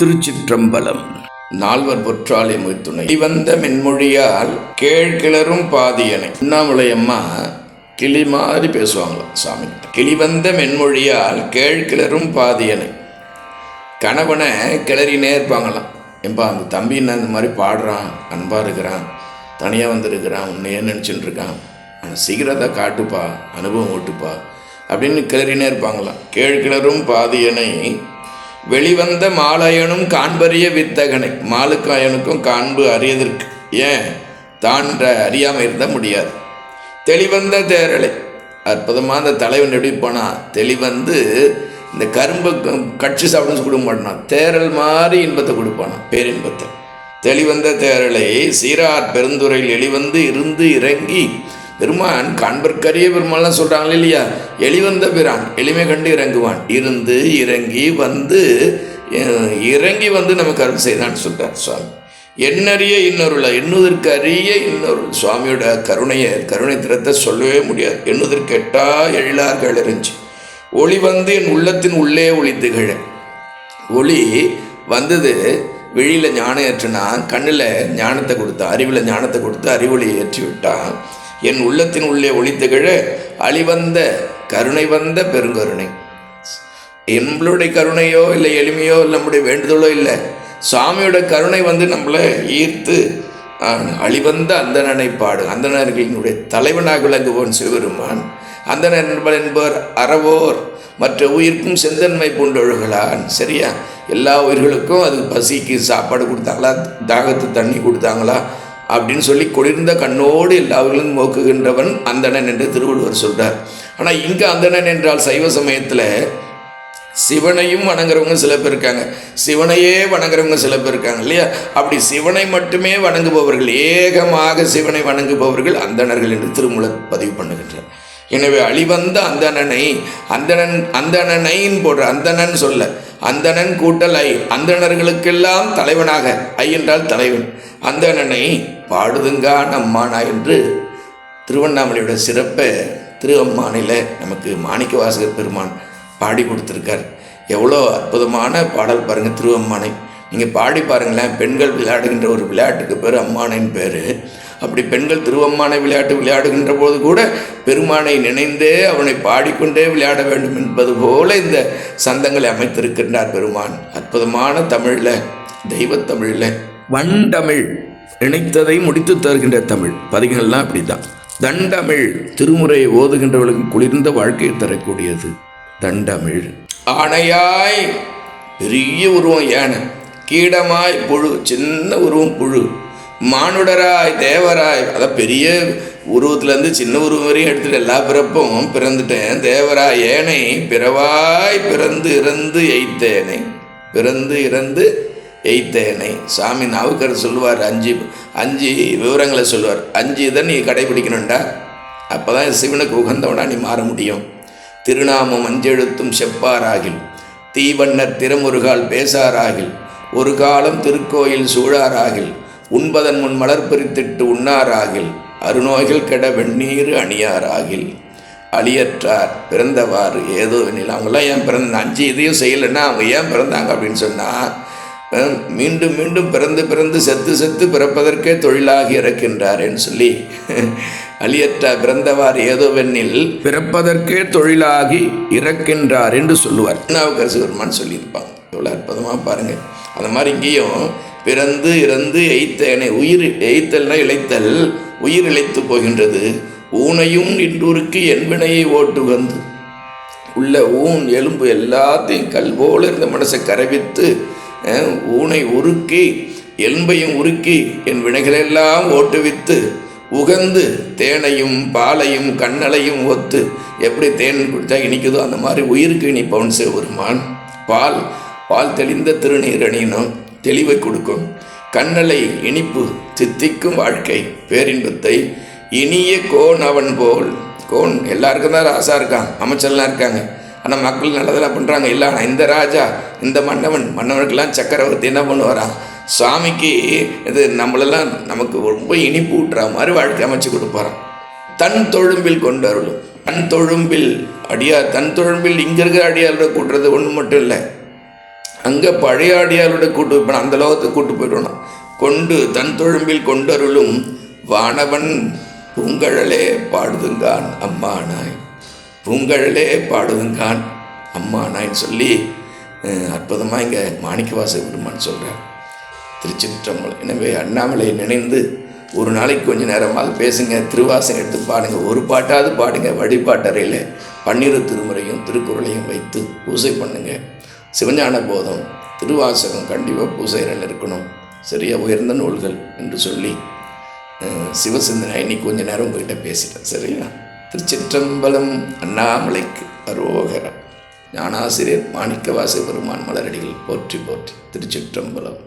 திருச்சிற்றம்பலம். நால்வர் பொற்றாலே முத்துணை வந்த மென்மொழியால் கேழ்கிளரும் பாதியனை உண்ணாமலை அம்மா கிளி மாதிரி பேசுவாங்க சாமி. கிளிவந்த மென்மொழியால் கேழ்கிளரும் பாதியனை கணவனை கிளறினே இருப்பாங்களாம். எம்பா அந்த தம்பி என்ன இந்த மாதிரி பாடுறான் அன்பாக இருக்கிறான் தனியாக வந்திருக்கிறான் உன்னையே நினச்சிட்டு இருக்கான் அவன் சீக்கிரத்தை காட்டுப்பா அனுபவம் ஓட்டுப்பா அப்படின்னு கிளறினே இருப்பாங்களாம். கேழ்கிளரும் பாதியனை வெளிவந்த மாலயனும் காண்பறிய வித்தகனை. மாலுக்காயனுக்கும் காண்பு அறியதற்கு ஏன்? தான்ற அறியாமல் இருந்தால் முடியாது. தெளிவந்த தேரலை அற்புதமாக அந்த தலைவன் எப்படி போனால் தெளிவந்து இந்த கரும்பு கட்சி சாப்பிடும் கொடுக்க மாட்டான். தேரல் மாதிரி இன்பத்தை கொடுப்பானா பேரின்பத்தை. தெளிவந்த தேரலை சீரார் பெருந்துறையில் எளிவந்து இருந்து இறங்கி பெருமான் காண்பற்கரிய பெருமாள்லாம் சொல்கிறாங்களே இல்லையா? எளிவந்த பிரான் எளிமை கண்டு இறங்குவான். இருந்து இறங்கி வந்து இறங்கி வந்து நமக்கு அருள் செய்தான்னு சொல்கிறார் சுவாமி. எண்ணறிய இன்னொருள எண்ணுதற்கு அறிய இன்னொரு சுவாமியோட கருணையை கருணை திறத்தை சொல்லவே முடியாது. எண்ணுவதற்கு எட்டா எழிலார்கள் இருந்துச்சு ஒளி வந்து என் உள்ளத்தின் உள்ளே ஒளி திகழ ஒளி வந்தது வெளியில் ஞானம் ஏற்றினா கண்ணில் ஞானத்தை கொடுத்தான் அறிவில் ஞானத்தை கொடுத்து அறிவொளி ஏற்றி விட்டான் என் உள்ளத்தின் உள்ளே ஒளி அழிவந்த கருணை வந்த பெருங்கருணை. நம்மளுடைய கருணையோ இல்லை எளிமையோ இல்லை நம்முடைய வேண்டுதலோ இல்லை. சுவாமியோட கருணை வந்து நம்மளை ஈர்த்து ஆஹ், அழிவந்த அந்தணனை பாடு. அந்தணர்களினுடைய தலைவனாக விளங்குவோன் சிவபெருமான் அந்தணர் என்பவர் என்பவர் அறவோர். மற்ற உயிர்க்கும் செந்தன்மை பூண்டொழுகலான். சரியா? எல்லா உயிர்களுக்கும் அது பசிக்கு சாப்பாடு கொடுத்தாங்களா? தாகத்து தண்ணி கொடுத்தாங்களா? அப்படின்னு சொல்லி குளிர்ந்த கண்ணோடு எல்லாவர்களும் நோக்குகின்றவன் அந்தணன் என்று திருவள்ளுவர் சொல்றார். ஆனால் இங்கே அந்தணன் என்றால் சைவ சமயத்தில் சிவனையும் வணங்குறவங்க சில பேர் இருக்காங்க. சிவனையே வணங்குறவங்க சில பேர் இருக்காங்க இல்லையா? அப்படி சிவனை மட்டுமே வணங்குபவர்கள் ஏகமாக சிவனை வணங்குபவர்கள் அந்தணர்கள் என்று திருமூலர் பதிவு பண்ணுகின்றார். எனவே அழிவந்த அந்தணனை அந்தணன் அந்தணனைன்னு போடுற அந்தணன் சொல்ல அந்தணன் கூட்டல் ஐ அந்தணர்களுக்கெல்லாம் தலைவனாக ஐ என்றால் தலைவன். அந்தணனை பாடுதுங்கா நம்மானா என்று திருவண்ணாமலையோட சிறப்பை திருவம்மானில் நமக்கு மாணிக்க வாசகர் பெருமான் பாடி கொடுத்துருக்கார். எவ்வளோ அற்புதமான பாடல் பாருங்கள் திருவம்மானை. நீங்கள் பாடி பாருங்களேன் பெண்கள் விளையாடுகின்ற ஒரு விளையாட்டுக்கு பேர் அம்மானைன்னு பேர். அப்படி பெண்கள் திருவம்மானை விளையாட்டு விளையாடுகின்ற போது கூட பெருமானை நினைந்தே அவனை பாடிக்கொண்டே விளையாட வேண்டும் என்பது போல இந்த சந்தங்களை அமைத்திருக்கின்றார் பெருமான். அற்புதமான தமிழில் தெய்வத்தமிழில் வண்டமிழ் நினைத்ததை முடித்து தருகின்ற தமிழ். பதிகங்கள்லாம் அப்படிதான். தண்டமிழ் திருமுறையை ஓதுகின்றவர்களுக்கு குளிர்ந்த வாழ்க்கையை தரக்கூடியது. தண்டமிழ். ஆணையாய் பெரிய உருவம் யானை கீடமாய் புழு சின்ன உருவம் புழு. மானுடராய் தேவராய் அதான் பெரிய உருவத்துலேருந்து சின்ன உருவம் வரையும் எடுத்துட்டு எல்லா பிறப்பும் பிறந்துட்டேன். தேவராய் ஏனை பிறவாய் பிறந்து இறந்து எய்த்தேனை. பிறந்து இறந்து எய்த்தேனை. சாமி நாவுக்கர் சொல்லுவார் அஞ்சு அஞ்சு விவரங்களை சொல்லுவார். அஞ்சு இதை நீ கடைபிடிக்கணும்டா. அப்போ தான் சிவனுக்கு உகந்தவனா நீ மாற முடியும். திருநாமம் அஞ்செழுத்தும் செப்பாராகில். தீவண்ணர் திருமுருகால் பேசாராகில். ஒரு காலம் திருக்கோயில் சூழாராகில் உண்பதன் முன் மலர் பறித்திட்டு உண்ணாராகில் அருநோய்கள் கெட வெந்நீர் அணியாராகில். அழியற்றார் பிறந்தவாறு ஏதோ வெண்ணில் அவங்களாம் ஏன் பிறந்த அஞ்சு இதையும் செய்யலைன்னா அவங்க ஏன் பிறந்தாங்க அப்படின்னு சொன்னால் மீண்டும் மீண்டும் பிறந்து பிறந்து செத்து செத்து பிறப்பதற்கே தொழிலாகி இறக்கின்றார்ன்னு சொல்லி அழியற்றார் பிறந்தவார் ஏதோவெண்ணில் பிறப்பதற்கே தொழிலாகி இறக்கின்றார் என்று சொல்லுவார். திருநாவுக்கரசு பெருமான் சொல்லியிருப்பாங்க. எவ்வளோ அற்புதமாக பாருங்கள் அந்த மாதிரி இங்கேயும் பிறந்து இறந்து எய்த்தேனை உயிர் எய்த்தல்னா இழைத்தல் உயிர் இழைத்து போகின்றது. ஊனையும் இன்றூருக்கு என்பினையை ஓட்டு வந்து உள்ள ஊன் எலும்பு எல்லாத்தையும் கல்போல் இருந்த மனசை கரவித்து ஊனை உருக்கி எலும்பையும் உருக்கி என் வினைகளெல்லாம் ஓட்டுவித்து உகந்து தேனையும் பாலையும் கண்ணலையும் ஒத்து எப்படி தேன் குடித்தா இனிக்குதோ அந்த மாதிரி உயிருக்கு இனிப்பவன் சிவபெருமான். பால் பால் தெளிந்த திருநீர் அணியினும் தெளிவை கொடுக்கும். கண்ணலை இனிப்பு சித்திக்கும் வாழ்க்கை பேரின்பத்தை இனிய கோன் அவன் போல். கோன் எல்லாருக்கும் தான் ராசா இருக்கான் அமைச்சர்லாம் இருக்காங்க. ஆனால் மக்கள் நல்லதெல்லாம் பண்ணுறாங்க இல்லை ஆனால் இந்த ராஜா இந்த மன்னவன் மன்னவனுக்கெல்லாம் சக்கரவர்த்தி என்ன பண்ணுவாரான் சுவாமிக்கு இது நம்மளெல்லாம் நமக்கு ரொம்ப இனிப்பு ஊட்டுற மாதிரி வாழ்க்கை அமைச்சு கொடுப்பாராம். தன் தொழும்பில் கொண்டு அருளும் தன் தொழும்பில் அடியா தன் தொழும்பில் இங்கே இருக்கிற அடியாரோட கூட்டுறது ஒன்று மட்டும் இல்லை. அங்கே பழைய அடியாரோட கூட்டு இப்போ அந்த லோகத்தை கூட்டு போயிடணும் கொண்டு தன் தொழும்பில் கொண்டருளும். வானவன் பூங்கழலே பாடுதுங்கான் அம்மானாய். பூங்கழலே பாடுதுங்கான் அம்மானாய்ன்னு சொல்லி அற்புதமாக இங்கே மாணிக்கவாச பெருமான் சொல்கிறார் திருச்சிற்றம்பலம். எனவே அண்ணாமலையை நினைந்து ஒரு நாளைக்கு கொஞ்ச நேரமாவது பேசுங்க திருவாசம் எடுத்து பாடுங்க. ஒரு பாட்டாவது பாடுங்க வழிபாட்டறையில் பன்னிரு திருமுறையும் திருக்குறளையும் வைத்து பூஜை பண்ணுங்க. சிவஞான போதம் திருவாசகம் கண்டிப்பாக பூசைகள் இருக்கணும். சரியா உயர்ந்த நூல்கள் என்று சொல்லி சிவசிந்தனை இன்னைக்கு கொஞ்ச நேரம் உங்ககிட்ட பேசிட்டேன். சரியா? திருச்சிற்றம்பலம் அண்ணாமலைக்கு அரோகரம் ஞானாசிரியர் மாணிக்கவாச பெருமான் மலரடிகள் போற்றி போற்றி திருச்சிற்றம்பலம்.